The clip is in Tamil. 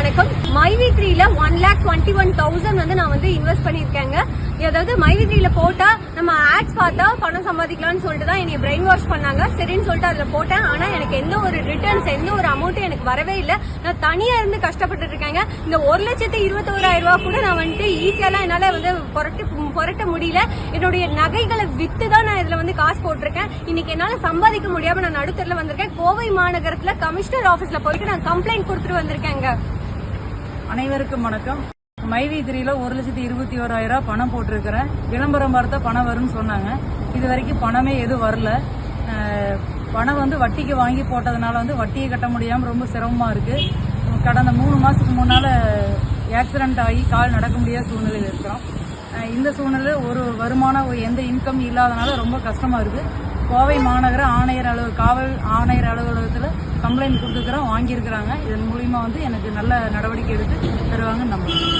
வணக்கம். மைவி த்ரீல one lakh twenty one thousand வந்து நான் வந்து இன்வெஸ்ட் பண்ணியிருக்கேங்க. அதாவது மைவி த்ரீல போட்டா நம்ம ஆட்ஸ் பார்த்தா பணம் சம்பாதிக்கலாம்னு சொல்லிட்டு தான் என்னை பிரெயின் வாஷ் பண்ணாங்க. சரின்னு சொல்லிட்டு அதில் போட்டேன். ஆனால் எனக்கு எந்த ஒரு ரிட்டர்ன்ஸ் எந்த ஒரு அமௌண்ட்டும் எனக்கு வரவே இல்லை. நான் தனியா இருந்து கஷ்டப்பட்டு இருக்கேங்க. இந்த ஒரு லட்சத்து இருபத்தோராயிரம் ரூபா கூட நான் வந்துட்டு ஈஸியாலாம் என்னால் வந்து புரட்டு புரட்ட முடியல. என்னுடைய நகைகளை விற்று தான் நான் இதில் வந்து காசு போட்டிருக்கேன். இன்னைக்கு என்னால் சம்பாதிக்க முடியாமல் நான் நடுத்தரில் வந்திருக்கேன். கோவை மாநகரத்தில் கமிஷனர் ஆஃபீஸில் போயிட்டு நான் கம்ப்ளைண்ட் கொடுத்துட்டு வந்திருக்கேங்க. அனைவருக்கும் வணக்கம். மைவி த்ரீல ஒரு லட்சத்தி இருபத்தி ஓராயிரம் ரூபாய் பணம் போட்டிருக்கிறேன். விளம்பரம் பார்த்தா பணம் வரும்னு சொன்னாங்க. இது வரைக்கும் பணமே எதுவும் வரல. பணம் வந்து வட்டிக்கு வாங்கி போட்டதுனால வந்து வட்டியை கட்ட முடியாமல் ரொம்ப சிரமமா இருக்கு. கடந்த மூணு மாசத்துக்கு முன்னால ஆக்சிடென்ட் ஆகி கால் நடக்க முடியாத சூழ்நிலையில் இருக்கிறோம். இந்த சூழ்நிலை ஒரு வருமானம் எந்த இன்கம் இல்லாதனால ரொம்ப கஷ்டமா இருக்கு. கோவை மாநகர ஆணையர் அலுவலக காவல் ஆணையர் அலுவலகத்தில் கம்ப்ளைண்ட் கொடுத்துருக்குறோம் வாங்கியிருக்கிறாங்க. இதன் மூலிமா வந்து எனக்கு நல்ல நடவடிக்கை எடுத்து தருவாங்கன்னு நம்புகிறேன்